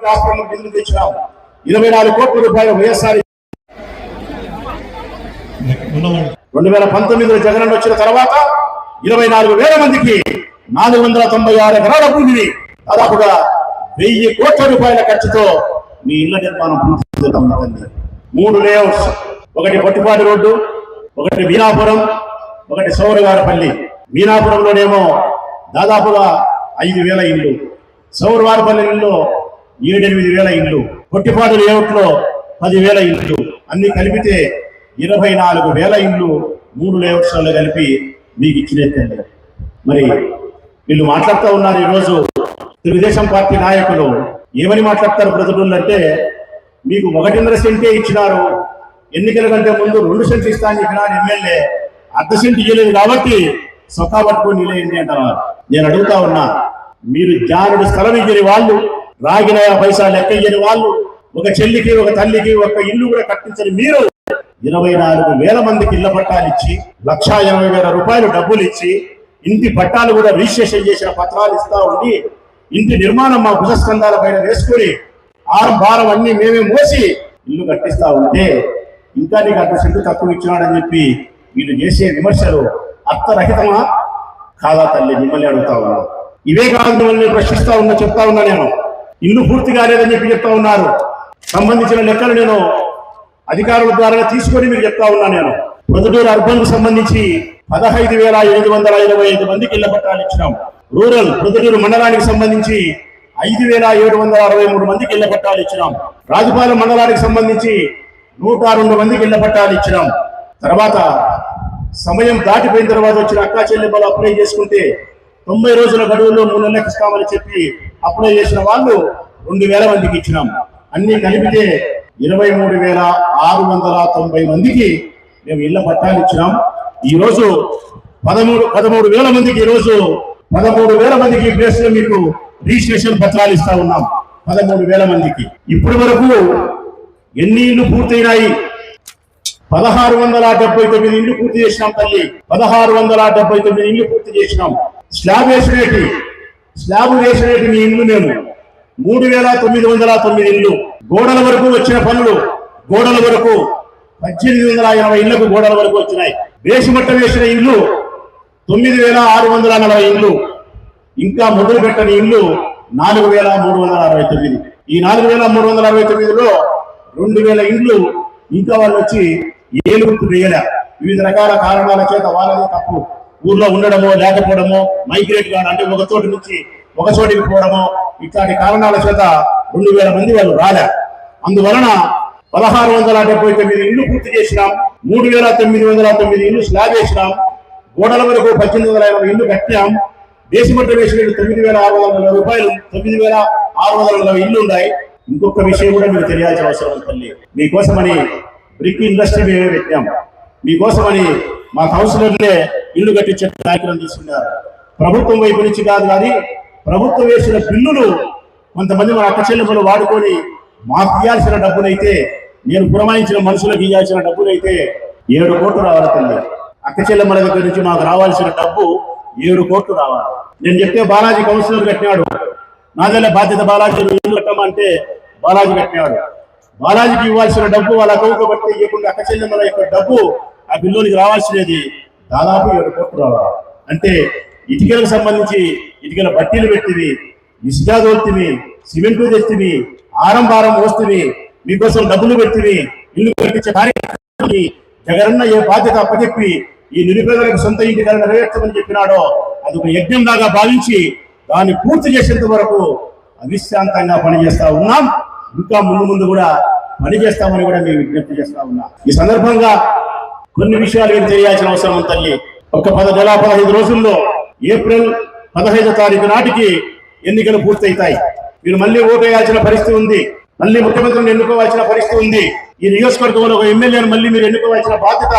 రాష్ట్రంలో నిధులు తెచ్చినాం. ఇరవై నాలుగు కోట్ల రూపాయలు వైఎస్ఆర్ రెండు వేల పంతొమ్మిదిలో జగన్ వచ్చిన తర్వాత ఇరవై నాలుగు వేల మందికి నాలుగు వందల తొంభై ఆరు ఎకరాల భూమిని దాదాపుగా వెయ్యి కోట్ల రూపాయల ఖర్చుతో మీ ఇళ్ళ నిర్మాణం పూర్తి చేద్దాం మూడు లేఅవుట్స్ ఒకటి పొట్టిపాటి రోడ్డు ఒకటి మీనాపురం ఒకటి సౌరవారపల్లి మీనాపురంలోనేమో దాదాపుగా ఐదు వేల ఇల్లు సౌరవారపల్లిలో ఏడెనిమిది వేల ఇల్లు పొట్టిపాడు లేఅవుట్లో పదివేల ఇల్లు అన్ని కలిపితే ఇరవై నాలుగు వేల ఇండ్లు మూడు లేఅవుట్స్లో కలిపి మీకు ఇచ్చినట్టండి. మరి వీళ్ళు మాట్లాడుతూ ఉన్నారు ఈరోజు తెలుగుదేశం పార్టీ నాయకులు ఏమని మాట్లాడతారు ప్రజలు అంటే మీకు ఒకటిన్నర సెంటే ఇచ్చినారు ఎన్నికల కంటే ముందు రెండు సెంట్లు ఇస్తా అని చెప్పినారు ఎమ్మెల్యే అర్ధ సెంట్ ఇవ్వలేదు కాబట్టి సొక్కా పట్టుకొని నిలయండి అంటారు. నేను అడుగుతా ఉన్నా మీరు జానుడు స్థలం ఇచ్చిన వాళ్ళు రాగిన పైసా లెక్క ఇయ్యని వాళ్ళు ఒక చెల్లికి ఒక తల్లికి ఒక ఇల్లు కూడా కట్టించని మీరు ఇరవై నాలుగు వేల మందికి ఇళ్ళ పట్టాలు ఇచ్చి లక్షా ఎనభై వేల రూపాయలు డబ్బులు ఇచ్చి ఇంటి పట్టాలు కూడా రిజిస్ట్రేషన్ చేసిన పత్రాలు ఇస్తా ఉండి ఇంటి నిర్మాణం మా భుజస్కంధాల పైన వేసుకుని ఆరం భారం అన్ని మేమే మోసి ఇల్లు కట్టిస్తా ఉంటే ఇంకా నీకు అంత సెంటు తక్కువ ఇచ్చినాడని చెప్పి వీళ్ళు చేసే విమర్శలు అర్థరహితమా? కాదా తల్లి? మిమ్మల్ని అడుగుతా ఉన్నాను ఇవే కాదు మిమ్మల్ని ప్రశ్నిస్తా ఉన్నా చెప్తా ఉన్నా నేను. ఇల్లు పూర్తి కాలేదని చెప్పి చెప్తా ఉన్నారు. సంబంధించిన లెక్కలు నేను అధికారుల ద్వారా తీసుకొని మీకు చెప్తా ఉన్నా నేను. ప్రొద్దుటూరు అర్బన్కు సంబంధించి పదహైదు వేల ఎనిమిది వందల ఇరవై ఐదు మందికి ఇళ్ళ పట్టాలు ఇచ్చినాం. రూరల్ ప్రొద్దుటూరు మండలానికి సంబంధించి ఐదు వేల ఏడు వందల అరవై మూడు మందికి ఇళ్ళ పట్టాలు ఇచ్చినాం. రాజుపాలెం మండలానికి సంబంధించి నూట రెండు మందికి ఇళ్ళ పట్టాలు ఇచ్చినాం. తర్వాత సమయం దాటిపోయిన తర్వాత వచ్చిన అక్కా చెల్లెమ్మలు అప్లై చేసుకుంటే తొంభై రోజుల గడువులో మూడు నెలలకు ఇస్తామని చెప్పి అప్లై చేసిన వాళ్ళు రెండు వేల మందికి ఇచ్చినాం. అన్ని కలిపితే ఇరవై మూడు వేల ఆరు వందల తొంభై మందికి మేము ఇళ్ళ పట్టాలు ఇచ్చినాం. ఈరోజు పదమూడు పదమూడు వేల మందికి ఈ రోజు పదమూడు వేల మందికి ప్లేస్లో మీకు రిజిస్ట్రేషన్ పత్రాలు ఇస్తా ఉన్నాం. పదమూడు వేల మందికి. ఇప్పటి వరకు ఎన్ని ఇల్లు పూర్తయినాయి? పదహారు వందల డెబ్బై తొమ్మిది ఇండ్లు పూర్తి చేసినాం తల్లి. పదహారు వందల డెబ్బై తొమ్మిది ఇండ్లు పూర్తి చేసినాం. స్లాబ్ వేసినటి స్లాబ్ వేసినటువంటి మీ ఇల్లు మేము. మూడు వేల తొమ్మిది వందల తొమ్మిది ఇల్లు. గోడల వరకు వచ్చిన పనులు. గోడల వరకు పద్దెనిమిది వందల ఎనభై ఇళ్ళకు గోడల వరకు వచ్చినాయి. వేసిమట్ట వేసిన ఇల్లు తొమ్మిది వేల ఆరు వందల నలభై ఇల్లు. ఇంకా మొదలు పెట్టని ఇల్లు నాలుగు వేల మూడు వందల అరవై తొమ్మిది. ఈ నాలుగు వేల మూడు వందల అరవై తొమ్మిదిలో రెండు వేల ఇండ్లు ఇంకా వాళ్ళు వచ్చి ఏలు గుర్తు వేయలే. వివిధ రకాల కారణాల చేత వాళ్ళని తప్పు. ఊర్లో ఉండడమో లేకపోవడమో మైగ్రేట్ కావడం అంటే ఒక చోటు నుంచి ఒక చోటికి పోవడమో ఇట్లాంటి కారణాల చేత రెండు వేల మంది వాళ్ళు రాలే. అందువలన పదహారు వందల డెబ్బై తొమ్మిది ఇల్లు పూర్తి చేసినాం మూడు వేల తొమ్మిది వందల తొమ్మిది ఇల్లు స్లాబ్ వేసినాం గోడల వరకు పద్దెనిమిది వందల ఇరవై ఇల్లు కట్టినాం దేశమంతా వేసిన తొమ్మిది వేల ఆరు వందల రూపాయలు తొమ్మిది వేల ఆరు వందల నలభై ఇల్లు ఉన్నాయి. ఇంకొక విషయం కూడా మీకు తెలియాల్సిన అవసరం తల్లి. మీకోసమని బ్రిక్ ఇండస్ట్రీ మేమే పెట్టాం మీకోసమని మా కౌన్సిలర్లే ఇల్లు కట్టించే కార్యక్రమం తీసుకున్నారు. ప్రభుత్వం వైపు నుంచి కాదు కానీ ప్రభుత్వం వేసిన బిల్లులు కొంతమంది మన అక్క చెల్లెములు వాడుకొని మాకు ఇవ్వాల్సిన డబ్బులైతే నేను పురమాయించిన మనుషులకు ఇవ్వాల్సిన డబ్బులైతే ఏడు కోట్లు రావాలి తల్లి. అక్క చెల్లెమ్మల దగ్గర నుంచి మాకు రావాల్సిన డబ్బు ఏడు కోట్లు రావాలి. నేను చెప్తే బాలాజీ కౌన్సిలర్ కట్టినాడు. నాదెల్ల బాధ్యత బాలాజీ ఇల్లు కట్టమంటే బాలాజీ కట్టినాడు. బాలాజీకి ఇవ్వాల్సిన డబ్బు వాళ్ళ అకౌంట్లో పడితే ఇవ్వకుండా అక్క చెల్లెమ్మల యొక్క డబ్బు ఆ బిల్లునికి రావాల్సినది దాదాపు ఏడు కోట్లు రావాలి. అంటే ఇటుకలకు సంబంధించి ఇటుకల బట్టీలు పెట్టివి ఇసుగా తోల్తివి సిమెంట్ తెచ్చివి ఆరం భారం వస్తుంది మీకోసం డబ్బులు పెట్టివి ఇల్లు కట్టించే కార్యక్రమాన్ని జగనన్న ఏ బాధ్యత అప్పచెప్పి ఈ నిరుపేదలకు సొంత ఇంటి కళ నెరవేర్చమని చెప్పినాడో అది ఒక యజ్ఞం లాగా భావించి దాన్ని పూర్తి చేసేంత వరకు అవిశ్రాంతంగా పనిచేస్తా ఉన్నాం. ఇంకా ముందు ముందు కూడా పనిచేస్తామని కూడా మేము విజ్ఞప్తి చేస్తా ఉన్నాం. ఈ సందర్భంగా కొన్ని విషయాలు మీరు తెలియాల్సిన అవసరం ఉంది తల్లి? ఒక పద నెల పదహైదు రోజుల్లో ఏప్రిల్ పదహైదు తారీఖు నాటికి ఎన్నికలు పూర్తయితాయి మీరు మళ్ళీ ఓటు వేయాల్సిన పరిస్థితి ఉంది. మళ్ళీ ముఖ్యమంత్రిని ఎన్నుకోవాల్సిన పరిస్థితి ఉంది. ఈ నియోజకవర్గంలో ఒక ఎమ్మెల్యేను మళ్ళీ మీరు ఎన్నుకోవాల్సిన బాధ్యత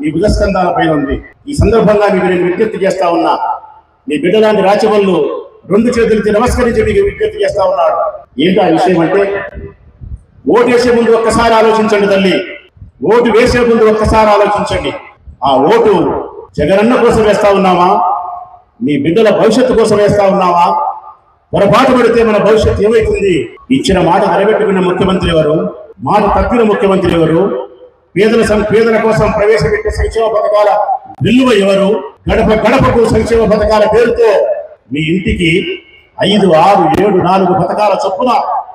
మీ భుజస్కంధాల పైన ఉంది. ఈ సందర్భంగా మీకు నేను విజ్ఞప్తి చేస్తా ఉన్నా. మీ బిడ్డలాంటి రాచవల్లు రెండు చేతులకి నమస్కరించి మీకు విజ్ఞప్తి చేస్తా ఉన్నాడు ఏంటి ఆ విషయం అంటే? ఓటు వేసే ముందు ఒక్కసారి ఆలోచించండి తల్లి. ఓటు వేసే ముందు ఒక్కసారి ఆలోచించండి. ఆ ఓటు జగనన్న కోసం వేస్తా ఉన్నామా మీ బిడ్డల భవిష్యత్తు కోసం వేస్తా ఉన్నావా? పొరపాటు పడితే మన భవిష్యత్తు ఏమైతుంది? ఇచ్చిన మాట నిలబెట్టుకున్న ముఖ్యమంత్రి ఎవరు? మాట తప్పిన ముఖ్యమంత్రి ఎవరు? పేదల సం- పేదల కోసం ప్రవేశపెట్టే సంక్షేమ పథకాల విలువ ఎవరు? గడప గడపకు సంక్షేమ పథకాల పేరుతో మీ ఇంటికి ఐదు ఆరు ఏడు నాలుగు పథకాల చొప్పున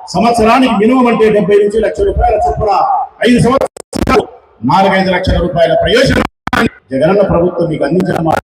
సంవత్సరానికి మినిమం అంటే డెబ్బై నుంచి లక్ష రూపాయల చొప్పున ఐదు సంవత్సరాలు నాలుగైదు లక్షల రూపాయల ప్రయోజనం. జగనన్న ప్రభుత్వం మీకు అందించిన మాట.